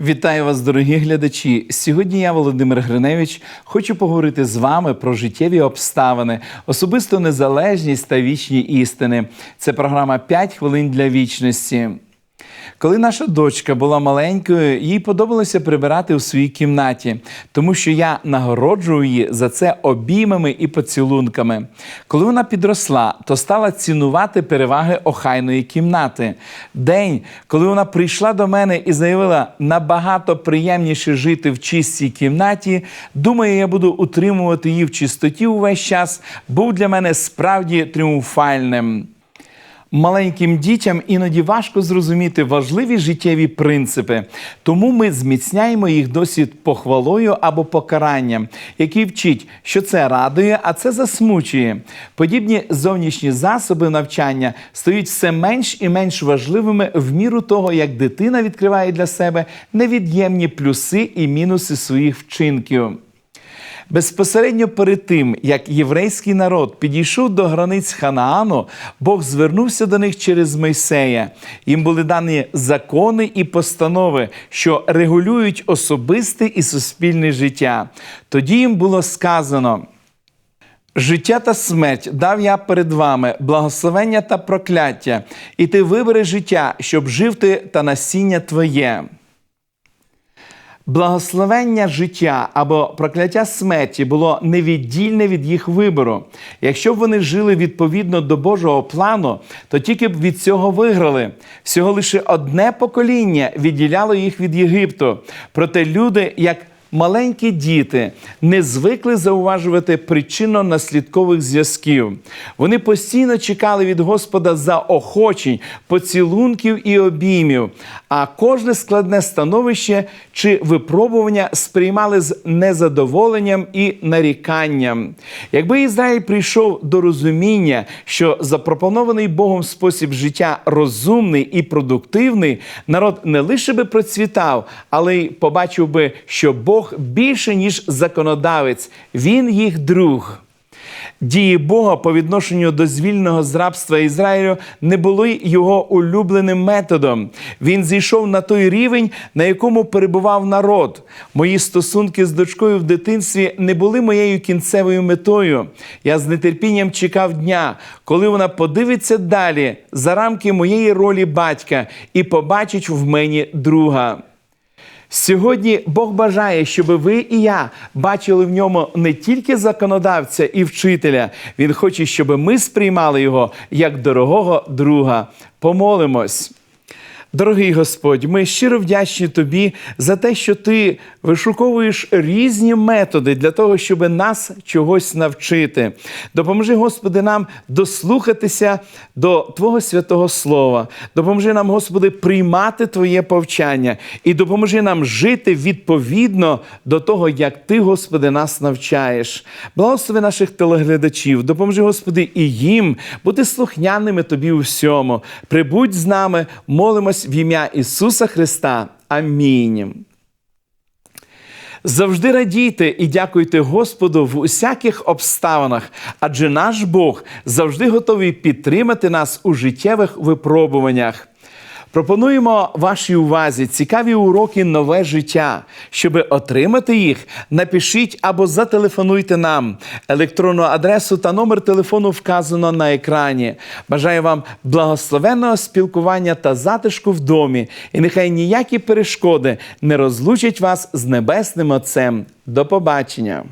Вітаю вас, дорогі глядачі. Сьогодні я, Володимир Гриневич, хочу поговорити з вами про життєві обставини, особисту незалежність та вічні істини. Це програма «5 хвилин для вічності. Коли наша дочка була маленькою, їй подобалося прибирати у своїй кімнаті, тому що я нагороджую її за це обіймами і поцілунками. Коли вона підросла, то стала цінувати переваги охайної кімнати. День, коли вона прийшла до мене і заявила, набагато приємніше жити в чистій кімнаті, думаю, я буду утримувати її в чистоті увесь час, був для мене справді тріумфальним. Маленьким дітям іноді важко зрозуміти важливі життєві принципи, тому ми зміцняємо їх досвід похвалою або покаранням, який вчить, що це радує, а це засмучує. Подібні зовнішні засоби навчання стають все менш і менш важливими в міру того, як дитина відкриває для себе невід'ємні плюси і мінуси своїх вчинків. Безпосередньо перед тим, як єврейський народ підійшов до границь Ханаану, Бог звернувся до них через Мойсея. Їм були дані закони і постанови, що регулюють особисте і суспільне життя. Тоді їм було сказано. Життя та смерть дав я перед вами, благословення та прокляття, і ти вибери життя, щоб жив ти та насіння твоє. Благословення життя або прокляття смерті було невіддільне від їх вибору. Якщо б вони жили відповідно до Божого плану, то тільки б від цього виграли. Всього лише одне покоління відділяло їх від Єгипту. Проте люди, як Маленькі діти не звикли зауважувати причинно-наслідкових зв'язків. Вони постійно чекали від Господа заохочень, поцілунків і обіймів, а кожне складне становище чи випробування сприймали з незадоволенням і наріканням. Якби Ізраїль прийшов до розуміння, що запропонований Богом спосіб життя розумний і продуктивний, народ не лише би процвітав, але й побачив би, що Бог більше, ніж законодавець, він їх друг. Дії Бога по відношенню до звільного з рабства Ізраїлю не були його улюбленим методом. Він зійшов на той рівень, на якому перебував народ. Мої стосунки з дочкою в дитинстві не були моєю кінцевою метою. Я з нетерпінням чекав дня, коли вона подивиться далі за рамки моєї ролі батька і побачить в мені друга. Сьогодні Бог бажає, щоб ви і я бачили в ньому не тільки законодавця і вчителя. Він хоче, щоб ми сприймали його як дорогого друга. Помолимось. Дорогий Господь, ми щиро вдячні Тобі за те, що Ти вишуковуєш різні методи для того, щоб нас чогось навчити. Допоможи, Господи, нам дослухатися до Твого святого Слова. Допоможи нам, Господи, приймати Твоє повчання і допоможи нам жити відповідно до того, як Ти, Господи, нас навчаєш. Благослови наших телеглядачів, допоможи, Господи, і їм бути слухняними Тобі у всьому. Прибудь з нами, молимось в ім'я Ісуса Христа. Амінь. Завжди радійте і дякуйте Господу в усяких обставинах, адже наш Бог завжди готовий підтримати нас у життєвих випробуваннях. Пропонуємо вашій увазі цікаві уроки нове життя. Щоб отримати їх, напишіть або зателефонуйте нам. Електронну адресу та номер телефону вказано на екрані. Бажаю вам благословенного спілкування та затишку в домі. І нехай ніякі перешкоди не розлучать вас з небесним Отцем. До побачення!